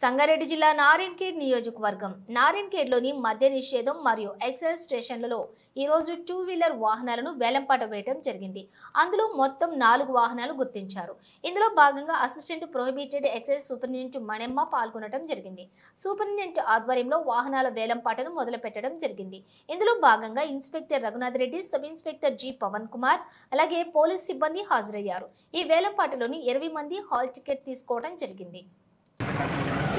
సంగారెడ్డి జిల్లా నారాయణఖేడ్ నియోజకవర్గం. నారాయణఖేడ్లోని మద్య నిషేధం మరియు ఎక్సైజ్ స్టేషన్లలో ఈరోజు టూ వీలర్ వాహనాలను వేలంపాట వేయడం జరిగింది. అందులో మొత్తం నాలుగు వాహనాలు గుర్తించారు. ఇందులో భాగంగా assistant prohibited excise superintendent Manemma పాల్గొనడం జరిగింది. సూపరింటెండెంట్ ఆధ్వర్యంలో వాహనాల వేలంపాటను మొదలుపెట్టడం జరిగింది. ఇందులో భాగంగా inspector Raghunath Reddy sub inspector G Pavan Kumar అలాగే పోలీస్ సిబ్బంది హాజరయ్యారు. ఈ వేలంపాటలోని ఇరవై మంది హాల్ టికెట్ తీసుకోవడం జరిగింది.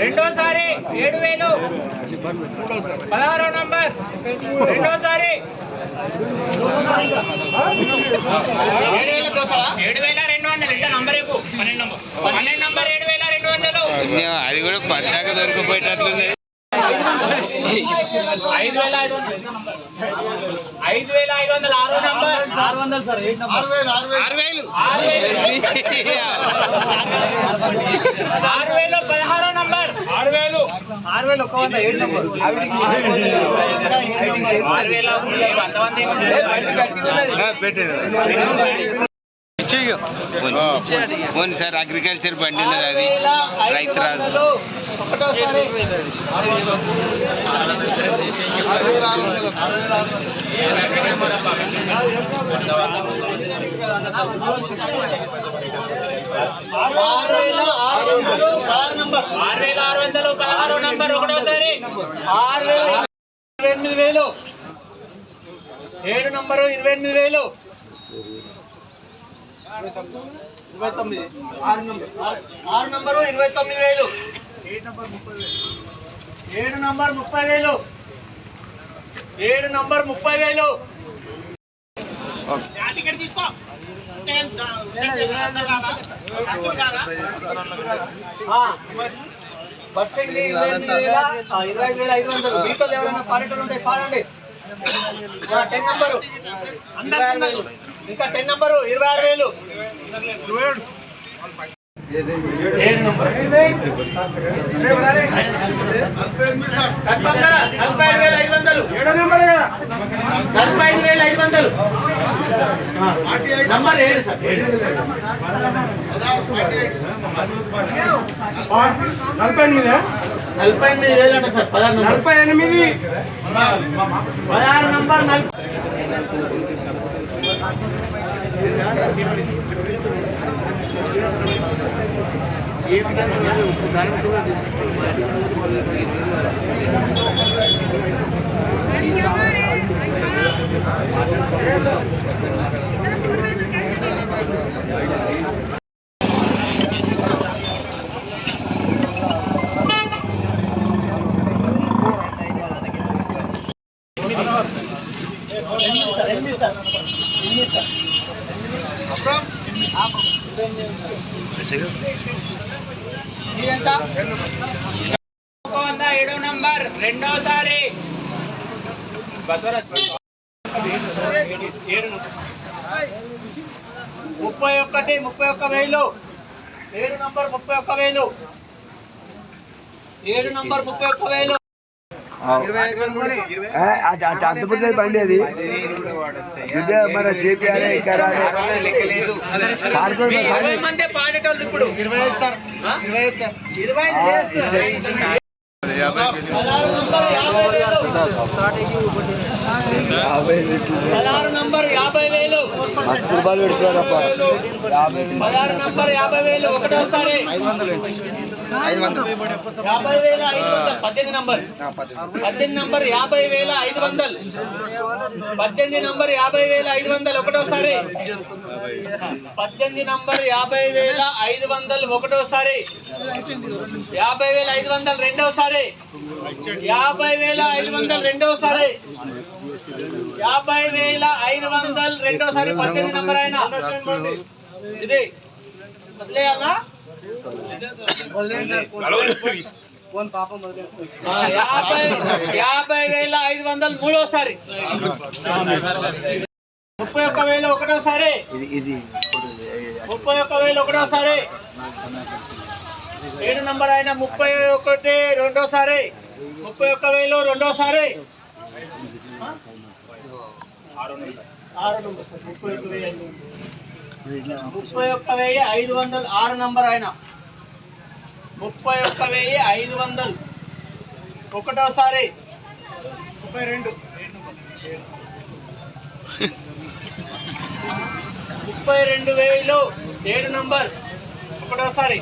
రెండోసారి ఏడు వేలు. పదహారో నంబర్. రెండోసారి. ఏడు వేల రెండు వందలు. నంబర్ పన్నెండు నంబర్. పన్నెండు నంబర్ ఏడు వేల రెండు వందలు. అది కూడా పద్దాక దొరికిపోయేటట్లుంది. ఐదు వేల ఐదు వందలు. ఐదు వేల ఐదు వందలు. ఆరో నంబర్. ఆరు వందలు సార్ ఆరు వేలు ఆరు వేలు. ఆరు వేలు. ఆరు వేలు. పదహారో నంబర్. ఆరు వేలు. ఆరు వేలు ఒక వంద ఏడు నంబర్. ఆరు వేల పోనీ సార్ అగ్రికల్చర్ బండి ఉన్నది అది. రైతు ఆరు వేల ఆరు వందలు నంబర్ ఒకటోసారి ఆరు వేల ఇరవై ఎనిమిది వేలు ఏడు నంబరు ఇరవై ఎనిమిది వేలు ఇరవై తొమ్మిది ఆరు నంబరు ఇరవై తొమ్మిది వేలు. ఏడు నంబర్ ముప్పై వేలు. ఏడు నంబర్ ముప్పై వేలు. టికెట్ తీసుకో. ఇరవై వేల ఐదు వేల ఐదు వందలు. మీతో ఎవరైనా పాడేటోళ్ళు ఉంటే పాడండి. ఆ, టెన్ నంబరు. ఇరవై ఆరు వేలు. ఇంకా టెన్ నంబరు. ఇరవై ఆరు వేలు. నలభై ఐదు వేల ఐదు వందలు. నలభై ఐదు వేల ఐదు వందలు. నంబర్ ఏడు సార్ నలభై ఎనిమిది నలభై ఎనిమిది వేలు అంట సార్ పదహారు నంబర్ నలభై ఎనిమిది. పదహారు నంబర్ నలభై. ఎనిమిది సార్ ఎనిమిది సార్ ఎనిమిది సార్ ఇదెంత ఒక వంద ఏడో నంబర్ రెండోసారి. ముప్పై ఒక్కటి ముప్పై ఒక్క వేలు. ఏడు నంబర్ ముప్పై ఒక్క వేలు. ఏడు నంబర్ ముప్పై ఒక్క వేలు. అద్భుతమైన బండి అది. ఇదే మన చేపియాలి ఇక్కడ యాభై వేలు. పదహారు నంబర్ యాభై వేలు. రూపాయలు పెడుతున్నారప్ప యాభై యాభై వేలు ఐదు వందలు. పద్దెనిమిది నంబర్. పద్దెనిమిది నంబర్ యాభై వేల ఐదు వందలు. పద్దెనిమిది నంబర్ యాభై వేల ఐదు వందలు. ఒకటోసారి. పద్దెనిమిది నంబర్ యాభై వేల ఐదు వందలు. ఒకటోసారి. యాభై వేల ఐదు వందలు. రెండోసారి. యాభై వేల ఐదు వందలు. రెండోసారి. యాభై వేల ఐదు వందలు. రెండోసారి. పద్దెనిమిది నంబర్ ఆయన. ఇది. వదిలేయాలా? యాభై వేల ఐదు వందలు మూడోసారి. ముప్పై ఒక్క వేలు ఒకటోసారి. ముప్పై ఒక్క వేలు ఒకటోసారి. ఏడు నంబర్ అయిన ముప్పై ఒకటి రెండోసారి. ముప్పై ఒక్క వేలు రెండోసారి. ఆరు నంబర్. ముప్పై ఒక్క వేలు ముప్పై ఒక్క వెయ్యి ఐదు వందలు. ఆరు నంబర్ ఆయన. ముప్పై ఒక్క వెయ్యి ఐదు వందలు. ఒకటోసారి. ముప్పై రెండు. ముప్పై రెండు వేలు ఏడు నంబర్. ఒకటోసారి.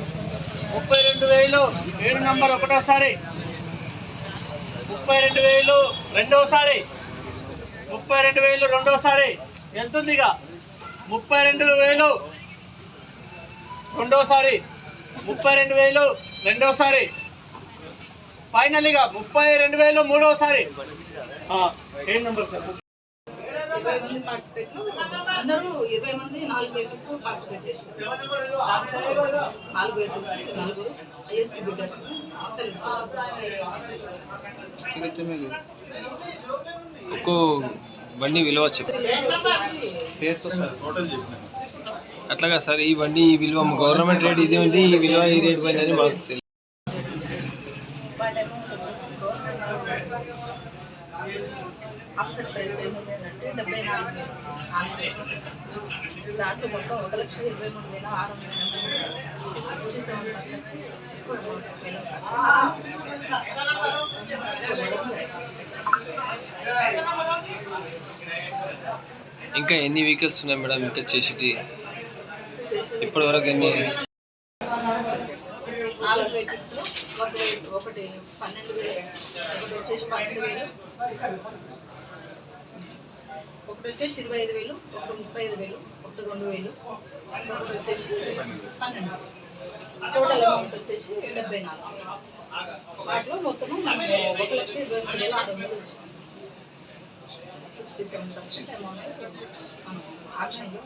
ముప్పై రెండు వేలు ఏడు నంబర్. ఒకటోసారి. ముప్పై రెండు వేలు రెండోసారి. ముప్పై రెండు వేలు రెండోసారి. ఎంత ఉంది ఇక ముప్పై రెండు వేలు. రెండోసారి. ముప్పై రెండు వేలు. రెండోసారి. ఫైనల్గా ముప్పై రెండు వేలు. మూడోసారి. ఆ, ఏడు నంబర్ సార్? ఇరవై మంది పార్టిసిపేట్ అందరూ ఇరవై మంది నాలుగు వెహికల్స్ పార్టిసిపేట్ చేశారు. దాంట్లో నాలుగు వెహికల్స్ నలుగురు ఐఎస్టీ బిడ్డర్స్ సెలెక్ట్ ఒక్కో బండి విలువ చెప్పు. అట్లాగా సార్ ఈ బండి ఈ విలువ గవర్నమెంట్ రేట్ ఇది ఉంది ఈ విలువ ఈ రేట్ బండి అని మాకు తెలియదు ప్రైస్ ఏంటంటే డెబ్బై నాలుగు. దాంట్లో మొత్తం ఒక లక్ష ఇరవై మూడు వేల ఆరు వందల సిక్స్టీ సెవెన్ పర్సెంట్ ఇంకా ఎన్ని వెహికల్స్ ఉన్నాయి మేడం ఇంకా చేసేటి? ఇప్పటి వరకు ఎన్ని? నాలుగు వెహికల్స్ ఒక ఒకటి పన్నెండు వేలు. ఒకటి వచ్చేసి పన్నెండు వేలు. ఒకటి వచ్చేసి ఇరవై ఐదు వేలు. ఒకటి ముప్పై ఐదు వేలు. ఒకటి రెండు వేలు. ఒకటి వచ్చేసి పన్నెండు వేలు. టోటల్ అమౌంట్ వచ్చేసి డెబ్బై నాలుగు వాటిలో మొత్తము మనకు ఒక లక్ష ఇరవై మూడు వేల ఆరు వందలు వచ్చింది సిక్స్టీ సెవెన్ పర్సెంట్ అమౌంట్ మనం ఆక్షన్లో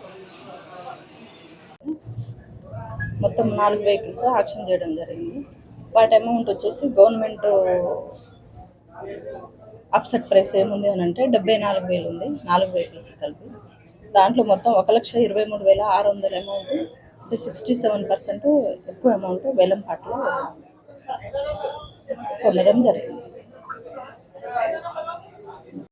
మొత్తం నాలుగు వెహికల్స్ యాక్షన్ చేయడం జరిగింది. వాటి అమౌంట్ వచ్చేసి గవర్నమెంట్ అప్సెట్ ప్రైస్ ఏముంది అని అంటే డెబ్బై నాలుగు వేలు ఉంది నాలుగు వెహికల్స్ కలిపి. దాంట్లో మొత్తం ఒక లక్ష ఇరవై మూడు వేల ఆరు వందల అమౌంట్ అంటే సిక్స్టీ సెవెన్ పర్సెంట్ ఎక్కువ అమౌంట్ వేలంపాట్లో పొందడం జరిగింది.